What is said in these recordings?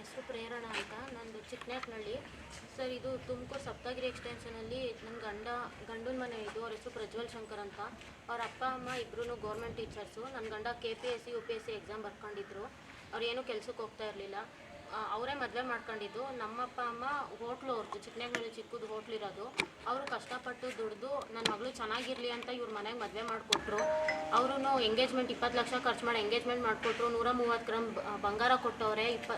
ಹೆಸರು ಪ್ರೇರಣ ಅಂತ. ನಂದು ಚಿಕ್ಕನಾಕ್ನಳ್ಳಿ ಸರ್, ಇದು ತುಮಕೂರು ಸಪ್ತಗಿರಿ ಎಕ್ಸ್ಟೆನ್ಷನಲ್ಲಿ ನನ್ನ ಗಂಡ, ಗಂಡನ ಮನೆ ಇದು. ಅವ್ರ ಹೆಸರು ಪ್ರಜ್ವಲ್ ಶಂಕರ್ ಅಂತ. ಅವ್ರ ಅಪ್ಪ, ಅಮ್ಮ ಇಬ್ಬರೂ ಗೌರ್ಮೆಂಟ್ ಟೀಚರ್ಸು. ನನ್ನ ಗಂಡ K P S C U P S C exam ಬರ್ಕೊಂಡಿದ್ರು. ಅವ್ರು ಏನೂ ಕೆಲ್ಸಕ್ಕೆ ಹೋಗ್ತಾ ಇರಲಿಲ್ಲ. ಅವರೇ ಮದುವೆ ಮಾಡ್ಕೊಂಡಿದ್ದು. ನಮ್ಮಪ್ಪ, ಅಮ್ಮ ಹೋಟ್ಲು ಅವ್ರದ್ದು ಚಿಕ್ಕನಗಳಲ್ಲಿ ಚಿಕ್ಕದು ಹೋಟ್ಲು ಇರೋದು. ಅವರು ಕಷ್ಟಪಟ್ಟು ದುಡ್ದು ನನ್ನ ಮಗಳು ಚೆನ್ನಾಗಿರಲಿ ಅಂತ ಇವ್ರ ಮನೆಗೆ ಮದುವೆ ಮಾಡಿಕೊಟ್ರು. ಅವರು ಎಂಗೇಜ್ಮೆಂಟ್ ಇಪ್ಪತ್ತು ಲಕ್ಷ ಖರ್ಚು ಮಾಡಿ ಎಂಗೇಜ್ಮೆಂಟ್ ಮಾಡಿಕೊಟ್ರು. ನೂರ ಮೂವತ್ತು ಗ್ರಾಮ್ ಬಂಗಾರ ಕೊಟ್ಟವ್ರೆ, ಇಪ್ಪ,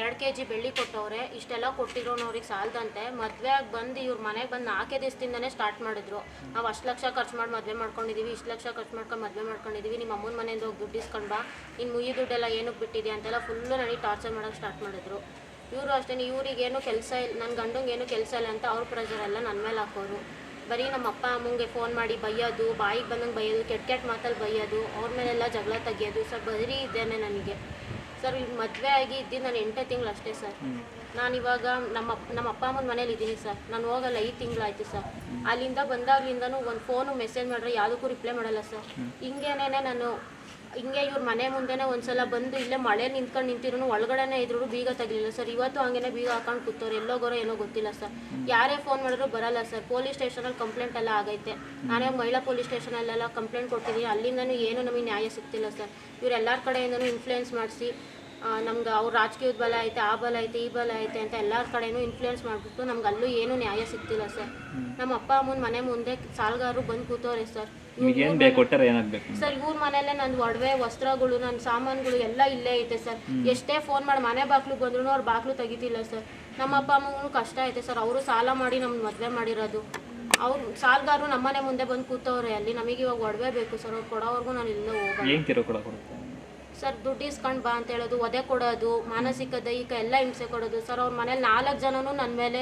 ಎರಡು ಕೆ ಜಿ ಬೆಳ್ಳಿ ಕೊಟ್ಟವ್ರೆ. ಇಷ್ಟೆಲ್ಲ ಕೊಟ್ಟಿರೋನು ಅವ್ರಿಗೆ ಸಾಲದಂತೆ ಮದುವೆ ಆಗಿ ಬಂದು ಇವ್ರ ಮನೆಗೆ ಬಂದು ನಾಲ್ಕೇ ದಿವಸದಿಂದನೇ ಸ್ಟಾರ್ಟ್ ಮಾಡಿದ್ರು. ನಾವು ಅಷ್ಟು ಲಕ್ಷ ಖರ್ಚು ಮಾಡಿ ಮದುವೆ ಮಾಡ್ಕೊಂಡಿದ್ದೀವಿ ಇಷ್ಟು ಲಕ್ಷ ಖರ್ಚು ಮಾಡ್ಕೊಂಡು ಮದುವೆ ಮಾಡ್ಕೊಂಡಿದ್ದೀವಿ ನಿಮ್ಮ ಅಮ್ಮನ ಮನೆಯಿಂದ ಹೋಗಿ ದುಡ್ಡು ಇಸ್ಕೊಂಡು ಬಾ. ಇನ್ನು ಮುಯಿ ದುಡ್ಡೆಲ್ಲ ಏನಕ್ಕೆ ಬಿಟ್ಟಿದೆ ಅಂತೆಲ್ಲ ಫುಲ್ಲು ನನಗೆ ಟಾರ್ಚರ್ ಮಾಡೋಕ್ಕೆ ಸ್ಟಾರ್ಟ್ ಮಾಡಿದ್ರು. ಇವರು ಅಷ್ಟೇ ಇವರಿಗೇನು ಕೆಲಸ ಇಲ್ಲ ನನ್ನ ಗಂಡಂಗೇನು ಏನು ಕೆಲಸ ಇಲ್ಲ ಅಂತ ಅವ್ರ ಪ್ರೆಷರ್ ಎಲ್ಲ ನನ್ನ ಮೇಲೆ ಹಾಕೋರು. ಬರೀ ನಮ್ಮ ಅಪ್ಪ ಅಮ್ಮಂಗೆ ಫೋನ್ ಮಾಡಿ ಬೈಯೋದು ಬಾಯಿಗೆ ಬಂದಂಗೆ ಬೈಯೋದು ಕೆಟ್ಟ ಕೆಟ್ಟ ಮಾತಲ್ಲಿ ಬೈಯೋದು ಅವ್ರ ಮೇಲೆಲ್ಲ ಜಗಳ ತೆಗಿಯೋದು ಸರ್ ಬರೀ ಇದ್ದೇನೆ ನನಗೆ. ಸರ್ ಈಗ ಮದುವೆ ಆಗಿ ಇದ್ದು ನಾನು ಎಂಟೇ ತಿಂಗಳು ಅಷ್ಟೇ ಸರ್. ನಾನು ಇವಾಗ ನಮ್ಮ ನಮ್ಮ ಅಪ್ಪ ಅಮ್ಮನ ಮನೇಲಿ ಇದ್ದೀನಿ ಸರ್. ನಾನು ಹೋಗಲ್ಲ ಐದು ತಿಂಗಳಾಯ್ತು ಸರ್. ಅಲ್ಲಿಂದ ಬಂದಾಗ್ಲಿಂದನೂ ಒಂದು ಫೋನು ಮೆಸೇಜ್ ಮಾಡಿದ್ರೆ ಯಾವುದಕ್ಕೂ ರಿಪ್ಲೈ ಮಾಡಲ್ಲ ಸರ್. ಹಿಂಗೇನೆ ನಾನು ಹಿಂಗೆ ಇವ್ರ ಮನೆ ಮುಂದೆನೇ ಒಂದ್ಸಲ ಬಂದು ಇಲ್ಲೇ ಮಳೆ ನಿಂತ್ಕೊಂಡು ನಿಂತಿರೋನು ಒಳಗಡೆನೇ ಇದ್ರು ಬೀಗ ತೆಗಿಲಿಲ್ಲ ಸರ್. ಇವತ್ತು ಹಂಗೇನೆ ಬೀಗ ಹಾಕೊಂಡು ಕೂತವ್ರು. ಎಲ್ಲೋಗೋರೋ ಏನೋ ಗೊತ್ತಿಲ್ಲ ಸರ್. ಯಾರೇ ಫೋನ್ ಮಾಡಿದ್ರು ಬರಲ್ಲ ಸರ್. ಪೊಲೀಸ್ ಸ್ಟೇಷನಲ್ಲಿ ಕಂಪ್ಲೇಂಟ್ ಎಲ್ಲ ಆಗೈತೆ. ನಾನೇ ಮಹಿಳಾ ಪೊಲೀಸ್ ಸ್ಟೇಷನಲ್ಲೆಲ್ಲ ಕಂಪ್ಲೇಂಟ್ ಕೊಟ್ಟಿದ್ದೀನಿ ಅಲ್ಲಿಂದನೂ ಏನು ನಮಗೆ ನ್ಯಾಯ ಸಿಗ್ತಿಲ್ಲ ಸರ್. ಇವ್ರು ಎಲ್ಲರ ಕಡೆಯಿಂದನೂ ಇನ್ಫ್ಲೂಯೆನ್ಸ್ ಮಾಡಿಸಿ ನಮ್ಗೆ ಅವ್ರ ರಾಜಕೀಯದ ಬಲ ಐತೆ ಆ ಬಲ ಐತೆ ಈ ಬಲ ಐತೆ ಅಂತ ಎಲ್ಲರ ಕಡೆನೂ ಇನ್ಫ್ಲೂಯೆನ್ಸ್ ಮಾಡಿಬಿಟ್ಟು ನಮ್ಗೆ ಅಲ್ಲೂ ಏನೂ ನ್ಯಾಯ ಸಿಗ್ತಿಲ್ಲ ಸರ್. ನಮ್ಮ ಅಪ್ಪ ಅಮ್ಮನ ಮನೆ ಮುಂದೆ ಸಾಲಗಾರರು ಬಂದು ಕೂತವ್ರೆ ಸರ್. ಸರ್ ಇವ್ರ ಮನೆಯಲ್ಲೇ ನನ್ನ ಒಡವೆ ವಸ್ತ್ರಗಳು ನನ್ನ ಸಾಮಾನುಗಳು ಎಲ್ಲ ಇಲ್ಲೇ ಐತೆ ಸರ್. ಎಷ್ಟೇ ಫೋನ್ ಮಾಡಿ ಮನೆ ಬಾಗ್ಲು ಬಂದ್ರು ಅವ್ರ ಬಾಗ್ಲು ತೆಗಿತಿಲ್ಲ ಸರ್. ನಮ್ಮ ಅಪ್ಪ ಅಮ್ಮಗೂ ಕಷ್ಟ ಐತೆ ಸರ್. ಅವರು ಸಾಲ ಮಾಡಿ ನಮ್ಗೆ ಮದುವೆ ಮಾಡಿರೋದು. ಅವ್ರು ಸಾಲಗಾರರು ನಮ್ಮನೆ ಮುಂದೆ ಬಂದು ಕೂತವ್ರೆ ಅಲ್ಲಿ. ನಮಗೆ ಇವಾಗ ಒಡವೆ ಬೇಕು ಸರ್. ಅವ್ರು ಕೊಡೋವರೆಗೂ ನಾನು ಇಲ್ಲೇ ಕೊಡುತ್ತೆ ಸರ್ ದುಡ್ಡು ಇಸ್ಕೊಂಡು ಬಾ ಅಂತ ಹೇಳೋದು ಒದೆ ಕೊಡೋದು ಮಾನಸಿಕ ದೈಹಿಕ ಎಲ್ಲ ಹಿಂಸೆ ಕೊಡೋದು. ಸರ್ ಅವ್ರ ಮನೇಲಿ ನಾಲ್ಕು ಜನನು ನನ್ನ ಮೇಲೆ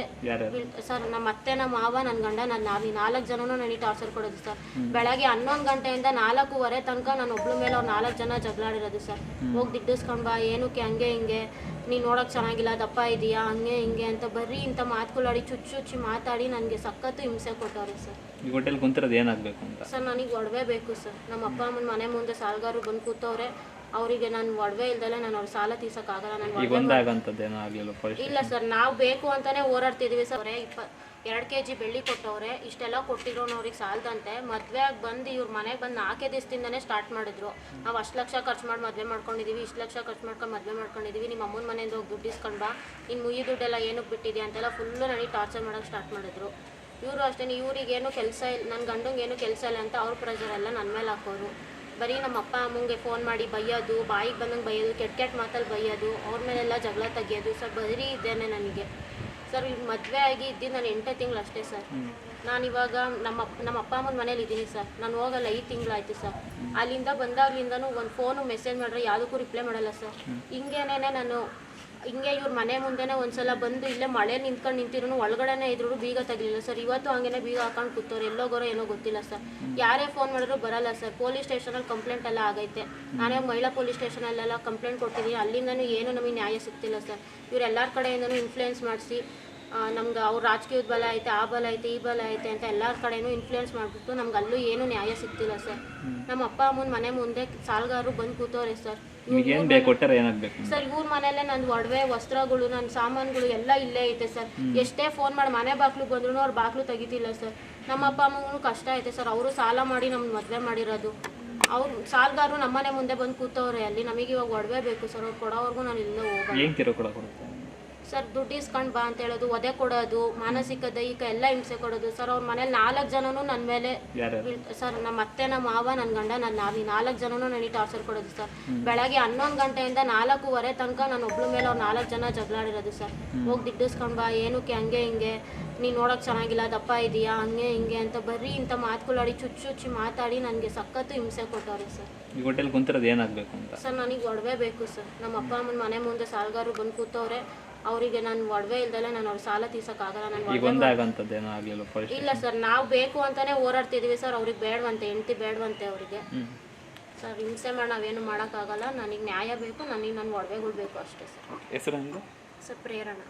ಬೀಳ್- ಸರ್ ನಮ್ಮ ಅತ್ತೆ ನಮ್ಮ ಮಾವ ನನ್ನ ಗಂಡ ನನ್ನ ನಾವಿ ನಾಲ್ಕು ಜನನು ನನಗೆ ಟಾರ್ಚರ್ ಕೊಡೋದು ಸರ್. ಬೆಳಗ್ಗೆ ಹನ್ನೊಂದು ಗಂಟೆಯಿಂದ ನಾಲ್ಕೂವರೆ ತನಕ ನಾನು ಒಬ್ಳ ಮೇಲೆ ಅವ್ರು ನಾಲ್ಕು ಜನ ಜಗಳಾಡಿರೋದು ಸರ್. ಹೋಗಿ ದಿಡ್ಡಿಸ್ಕೊಂಡ್ ಬಾ ಏನಕ್ಕೆ ಹಂಗೆ ಹಿಂಗೆ ನೀನು ನೋಡೋಕೆ ಚೆನ್ನಾಗಿಲ್ಲ ದಪ್ಪ ಇದೆಯಾ ಹಂಗೆ ಹಿಂಗೆ ಅಂತ ಬರೀ ಇಂಥ ಮಾತುಗಳಾಡಿ ಚುಚ್ಚು ಚುಚ್ಚಿ ಮಾತಾಡಿ ನನಗೆ ಸಖತ್ತು ಹಿಂಸೆ ಕೊಟ್ಟವ್ರೆ ಸರ್. ಈ ಹೋಟೆಲ್ ಕುಂತಿರೋದು ಏನಾಗಬೇಕು ಅಂತ? ಸರ್ ನನಗೆ ಒಡವೆ ಬೇಕು ಸರ್. ನಮ್ಮ ಅಪ್ಪ ಅಮ್ಮನ ಮನೆ ಮುಂದೆ ಸಾಲಗಾರರು ಬಂದು ಕೂತವ್ರೆ ಅವರಿಗೆ ನಾನು ಒಡವೆ ಇಲ್ದಲೆ ನಾನು ಅವ್ರ ಸಾಲ ತೀರ್ಸೋಕ್ಕಾಗಲ್ಲ ಈಗ ಆಗಲಿಲ್ಲ ಪರಿಸ್ಥಿತಿ ಇಲ್ಲ ಸರ್ ನಾವು ಬೇಕು ಅಂತಾನೆ ಹೋರಾಡ್ತಿದೀವಿ ಸರ್. ಅವರೇ ಇಪ್ಪ ಎರಡು ಕೆ ಜಿ ಬೆಳ್ಳಿ ಕೊಟ್ಟವ್ರೆ ಇಷ್ಟೆಲ್ಲ ಕೊಟ್ಟಿರೋನು ಅವ್ರಿಗೆ ಸಾಲದಂತೆ ಮದುವೆ ಆಗಿ ಬಂದು ಇವ್ರ ಮನೆಗೆ ಬಂದು ನಾಲ್ಕೇ ದಿವಸದಿಂದನೇ ಸ್ಟಾರ್ಟ್ ಮಾಡಿದ್ರು. ನಾವು ಅಷ್ಟು ಲಕ್ಷ ಖರ್ಚು ಮಾಡಿ ಮದುವೆ ಮಾಡ್ಕೊಂಡಿದ್ದೀವಿ ಇಷ್ಟು ಲಕ್ಷ ಖರ್ಚು ಮಾಡ್ಕೊಂಡು ಮದುವೆ ಮಾಡ್ಕೊಂಡಿದ್ದೀವಿ ನಿಮ್ಮ ಅಮ್ಮನ ಮನೆಯಿಂದ ಹೋಗಿ ದುಡ್ಡು ಇಸ್ಕೊಂಡು ಬಾ. ಇನ್ನು ಮುಯಿ ದುಡ್ಡೆಲ್ಲ ಏನಕ್ಕೆ ಬಿಟ್ಟಿದೆ ಅಂತೆಲ್ಲ ಫುಲ್ಲು ನನಗೆ ಟಾರ್ಚರ್ ಮಾಡೋಕ್ಕೆ ಸ್ಟಾರ್ಟ್ ಮಾಡಿದ್ರು. ಇವರು ಅಷ್ಟೇ ಇವ್ರಿಗೇನು ಕೆಲಸ ಇಲ್ಲ ನನ್ನ ಗಂಡಂಗೆ ಏನು ಕೆಲಸ ಇಲ್ಲ ಅಂತ ಅವ್ರ ಪ್ರೆಷರ್ ಎಲ್ಲ ನನ್ನ ಮೇಲೆ ಹಾಕೋರು. ಬರೀ ನಮ್ಮ ಅಪ್ಪ ಅಮ್ಮಂಗೆ ಫೋನ್ ಮಾಡಿ ಬೈಯೋದು ಬಾಯಿಗೆ ಬಂದಂಗೆ ಬೈಯೋದು ಕೆಟ್ಟ ಕೆಟ್ಟ ಮಾತಲ್ಲಿ ಬೈಯೋದು ಅವ್ರ ಮೇಲೆಲ್ಲ ಜಗಳ ತೆಗಿಯೋದು ಸರ್ ಬರೀ ಇದ್ದೇನೆ ನನಗೆ. ಸರ್ ಈಗ ಮದುವೆ ಆಗಿ ಇದ್ದು ನಾನು ಎಂಟೇ ತಿಂಗಳು ಅಷ್ಟೇ ಸರ್. ನಾನು ಇವಾಗ ನಮ್ಮ ನಮ್ಮ ಅಪ್ಪ ಅಮ್ಮನ ಮನೇಲಿ ಇದ್ದೀನಿ ಸರ್. ನಾನು ಹೋಗಲ್ಲ ಐದು ತಿಂಗಳಾಯ್ತು ಸರ್. ಅಲ್ಲಿಂದ ಬಂದಾಗ್ಲಿಂದನೂ ಒಂದು ಫೋನು ಮೆಸೇಜ್ ಮಾಡಿದ್ರೆ ಯಾವುದಕ್ಕೂ ರಿಪ್ಲೈ ಮಾಡಲ್ಲ ಸರ್. ಹಿಂಗೇನೇ ನಾನು ಹಿಂಗೆ ಇವ್ರ ಮನೆ ಮುಂದೆನೇ ಒಂದ್ಸಲ ಬಂದು ಇಲ್ಲೇ ಮಳೆ ನಿಂತ್ಕೊಂಡು ನಿಂತಿರೋನು, ಒಳಗಡೆನೇ ಇದ್ರು ಬೀಗ ತೆಗಲಿಲ್ಲ ಸರ್. ಇವತ್ತು ಹಂಗೇನೆ ಬೀಗ ಹಾಕೊಂಡು ಕೂತವ್ರು ಎಲ್ಲೋಗೋರೋ ಏನೋ ಗೊತ್ತಿಲ್ಲ ಸರ್. ಯಾರೇ ಫೋನ್ ಮಾಡಿದ್ರು ಬರಲ್ಲ ಸರ್. ಪೊಲೀಸ್ ಸ್ಟೇಷನಲ್ಲಿ ಕಂಪ್ಲೇಂಟ್ ಎಲ್ಲ ಆಗೈತೆ. ನಾನೇ ಮಹಿಳಾ ಪೊಲೀಸ್ ಸ್ಟೇಷನಲ್ಲೆಲ್ಲ ಕಂಪ್ಲೇಂಟ್ ಕೊಟ್ಟಿದ್ದೀನಿ. ಅಲ್ಲಿಂದನೂ ಏನು ನಮಗೆ ನ್ಯಾಯ ಸಿಗ್ತಿಲ್ಲ ಸರ್. ಇವ್ರು ಎಲ್ಲರ ಕಡೆಯಿಂದನೂ ಇನ್ಫ್ಲೂಯೆನ್ಸ್ ಮಾಡಿಸಿ ನಮ್ಗೆ ಅವ್ರ ರಾಜಕೀಯದ ಬಲ ಐತೆ ಆ ಬಲ ಐತೆ ಈ ಬಲ ಐತೆ ಅಂತ ಎಲ್ಲರ ಕಡೆನೂ ಇನ್ಫ್ಲೂಯೆನ್ಸ್ ಮಾಡಿಬಿಟ್ಟು ನಮ್ಗೆ ಅಲ್ಲೂ ಏನೂ ನ್ಯಾಯ ಸಿಗ್ತಿಲ್ಲ ಸರ್. ನಮ್ಮ ಅಪ್ಪ ಅಮ್ಮನ ಮನೆ ಮುಂದೆ ಸಾಲಗಾರರು ಬಂದು ಕೂತವ್ರೆ ಸರ್. ಸರ್ ಇವ್ರ ಮನೆಯಲ್ಲೇ ನನ್ನ ಒಡವೆ ವಸ್ತ್ರಗಳು ನನ್ನ ಸಾಮಾನುಗಳು ಎಲ್ಲ ಇಲ್ಲೇ ಐತೆ ಸರ್. ಎಷ್ಟೇ ಫೋನ್ ಮಾಡಿ ಮನೆ ಬಾಗ್ಲು ಬಂದ್ರು ಅವ್ರ ಬಾಗ್ಲು ತೆಗಿತಿಲ್ಲ ಸರ್. ನಮ್ಮ ಅಪ್ಪ ಅಮ್ಮಗೂ ಕಷ್ಟ ಐತೆ ಸರ್. ಅವರು ಸಾಲ ಮಾಡಿ ನಮ್ಗೆ ಮದುವೆ ಮಾಡಿರೋದು. ಅವ್ರು ಸಾಲಗಾರರು ನಮ್ಮನೆ ಮುಂದೆ ಬಂದು ಕೂತವ್ರೆ ಅಲ್ಲಿ. ನಮಗೆ ಇವಾಗ ಒಡವೆ ಬೇಕು ಸರ್. ಅವ್ರು ಕೊಡೋವರೆಗೂ ನಾನು ಇಲ್ಲೇ ಕೊಡುತ್ತೆ? ಸರ್ ದುಡ್ಡು ಇಸ್ಕೊಂಡು ಬಾ ಅಂತ ಹೇಳೋದು ಒದೆ ಕೊಡೋದು ಮಾನಸಿಕ ದೈಹಿಕ ಎಲ್ಲ ಹಿಂಸೆ ಕೊಡೋದು. ಸರ್ ಅವ್ರ ಮನೇಲಿ ನಾಲ್ಕು ಜನನು ನನ್ನ ಮೇಲೆ ಬೀಳ್- ಸರ್ ನಮ್ಮ ಅತ್ತೆ ನಮ್ಮ ಮಾವ ನನ್ನ ಗಂಡ ನನ್ನ ನಾವಿ ನಾಲ್ಕು ಜನನು ನನಗೆ ಟಾರ್ಚರ್ ಕೊಡೋದು ಸರ್. ಬೆಳಗ್ಗೆ ಹನ್ನೊಂದು ಗಂಟೆಯಿಂದ ನಾಲ್ಕೂವರೆ ತನಕ ನಾನು ಒಬ್ಳು ಮೇಲೆ ಅವ್ರು ನಾಲ್ಕು ಜನ ಜಗಳಾಡಿರೋದು ಸರ್. ಹೋಗಿ ದಿಡ್ಡಿಸ್ಕೊಂಡ್ ಬಾ ಏನಕ್ಕೆ ಹಂಗೆ ಹಿಂಗೆ? ನೀನು ನೋಡೋಕೆ ಚೆನ್ನಾಗಿಲ್ಲ ದಪ್ಪ ಇದೆಯಾ ಹಂಗೆ ಹಿಂಗೆ ಅಂತ ಬರೀ ಇಂಥ ಮಾತುಗಳಾಡಿ ಚುಚ್ಚುಚ್ಚಿ ಮಾತಾಡಿ ನನಗೆ ಸಖತ್ತು ಹಿಂಸೆ ಕೊಟ್ಟವ್ರೆ ಸರ್. ಈ ಹೋಟೆಲ್ ಕುಂತಿರೋದು ಏನಾಗಬೇಕು ಅಂತ? ಸರ್ ನನಗೆ ಒಡವೆ ಬೇಕು ಸರ್. ನಮ್ಮ ಅಪ್ಪ ಅಮ್ಮನ ಮನೆ ಮುಂದೆ ಸಾಲಗಾರರು ಬಂದು ಕೂತವ್ರೆ ಅವರಿಗೆ ನಾನು ಒಡವೆ ಇಲ್ದಲೆ ನಾನು ಅವ್ರ ಸಾಲ ತೀರ್ಸೋಕ್ಕಾಗಲ್ಲ ನಾನು ಈಗ ಆಗಲಿಲ್ಲ ಪರಿಸ್ಥಿತಿ ಇಲ್ಲ ಸರ್ ನಾವು ಬೇಕು ಅಂತಾನೆ ಓಡಾಡ್ತಿದೀವಿ ಸರ್ ಅವ್ರಿಗೆ ಬೇಡವಂತೆ ಹೆಂಡತಿ ಬೇಡವಂತೆ ಅವರಿಗೆ. ಸರ್ ಹಿಂಸೆ ಮಾಡಿ ನಾವೇನು ಮಾಡೋಕ್ಕಾಗಲ್ಲ ನನಗೆ ನ್ಯಾಯ ಬೇಕು ನನಗೆ ನನ್ನ ಒಡವೆಗಳು ಬೇಕು ಅಷ್ಟೇ ಸರ್. ಹೆಸರು ಸರ್ ಪ್ರೇರಣಾ.